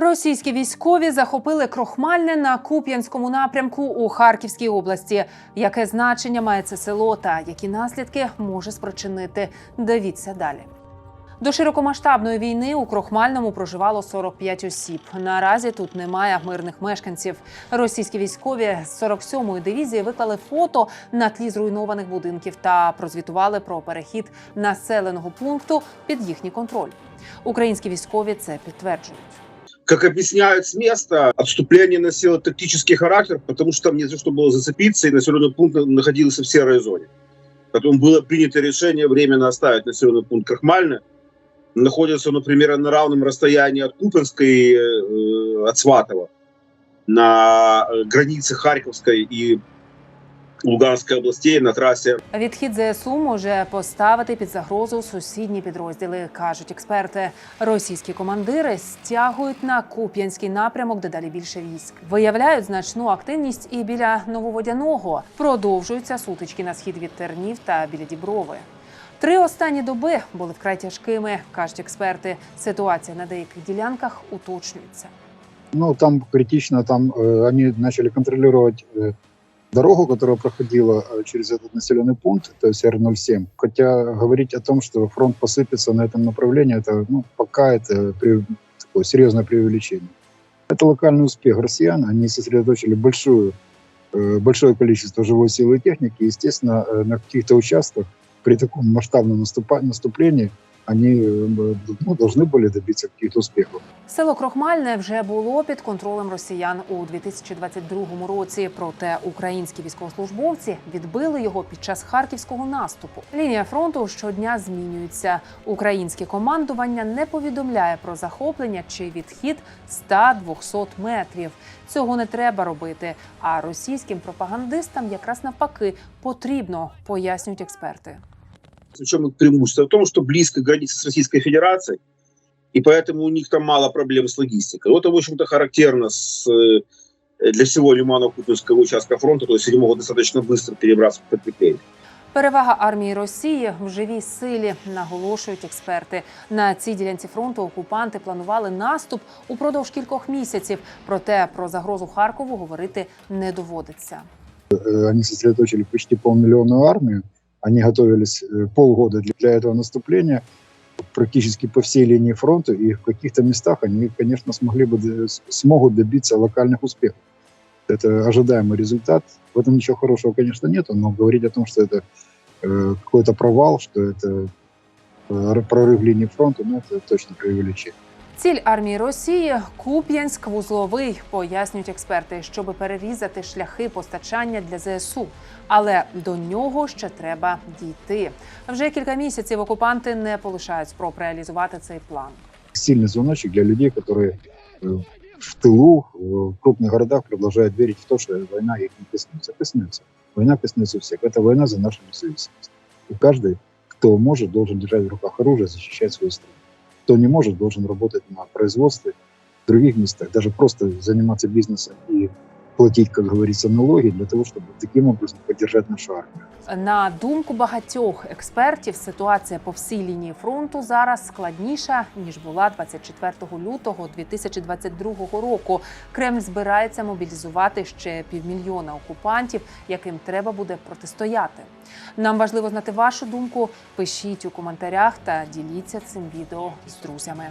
Російські військові захопили крохмальне на Куп'янському напрямку у Харківській області. Яке значення має це село та які наслідки може спричинити? Дивіться далі. До широкомасштабної війни у Крохмальному проживало 45 осіб. Наразі тут немає мирних мешканців. Російські військові з 47-ї дивізії виклали фото на тлі зруйнованих будинків та прозвітували про перехід населеного пункту під їхній контроль. Українські військові це підтверджують. Как объясняют с места, отступление носило тактический характер, потому что там не за что было зацепиться, и населенный пункт находился в серой зоне. Потом было принято решение временно оставить населенный пункт Крахмальный. Находится, например, на равном расстоянии от Купинской, э, от Сватова, на э, границе Харьковской и Луганской областей на трассе Відхід ЗСУ може поставити під загрозу сусідні підрозділи, кажуть експерти. Російські командири стягують на Куп'янський напрямок дедалі більше військ. Виявляють значну активність і біля Нововодяного. Продовжуються сутички на схід від Тернів та біля Діброви. Три останні доби були вкрай тяжкими, кажуть експерти. Ситуація на деяких ділянках уточнюється. Ну, там критично, там э, они начали контролировать э, дорогу, которая проходила э, через этот населенный пункт, то есть Р-07. Хотя говорить о том, что фронт посыпется на этом направлении, это ну, пока это пре- такое серьезное преувеличение. Это локальный успех россиян. Они сосредоточили большую, э, большое количество живой силы и техники. Естественно, э, на каких-то участках при таком масштабном наступа- наступлении они э, ну, должны были добиться каких-то успехов. Село Крохмальне вже було під контролем росіян у 2022 році. Проте українські військовослужбовці відбили його під час харківського наступу. Лінія фронту щодня змінюється. Українське командування не повідомляє про захоплення чи відхід 100-200 метрів. Цього не треба робити. А російським пропагандистам якраз навпаки потрібно, пояснюють експерти. В чем их преимущество? В том, что близко граница с Российской Федерацией, и поэтому у них там мало проблем с логистикой. Вот это, в общем-то, характерно с, э, для всего Лимано-Купинского участка фронта, то есть они могут достаточно быстро перебраться в подкрепление. Перевага армії Росії в живій силі, наголошують експерти. На цій ділянці фронту окупанти планували наступ упродовж кількох місяців. Проте про загрозу Харкову говорити не доводиться. Э, они сосредоточили почти полмиллионную армию. Они готовились э, полгода для, этого наступления практически по всей линии фронта, и в каких-то местах они, конечно, смогли бы, смогут добиться локальных успехов. Это ожидаемый результат. В этом ничего хорошего, конечно, нету, но говорить о том, что это э, какой-то провал, что это э, прорыв линии фронта, ну, это точно преувеличение. Ціль армії Росії Куп'янськ вузловий, пояснюють експерти, щоб перерізати шляхи постачання для ЗСУ. Але до нього ще треба дійти. Вже кілька місяців окупанти не полишають спроб реалізувати цей план. сильный звоночек для людей, которые э, в тылу, в крупных городах продолжают верить в то, что война их не коснется. Коснется. Война коснется всех. Это война за нашу независимость. И каждый, кто может, должен держать в руках оружие, защищать свою страну. Кто не может, должен работать на производстве, в других местах, даже просто заниматься бизнесом и платить, как говорится, налоги для того, чтобы таким образом поддержать нашу армию. На думку багатьох експертів, ситуація по всій лінії фронту зараз складніша ніж була 24 лютого 2022 року. Кремль збирається мобілізувати ще півмільйона окупантів, яким треба буде протистояти. Нам важливо знати вашу думку. Пишіть у коментарях та діліться цим відео з друзями.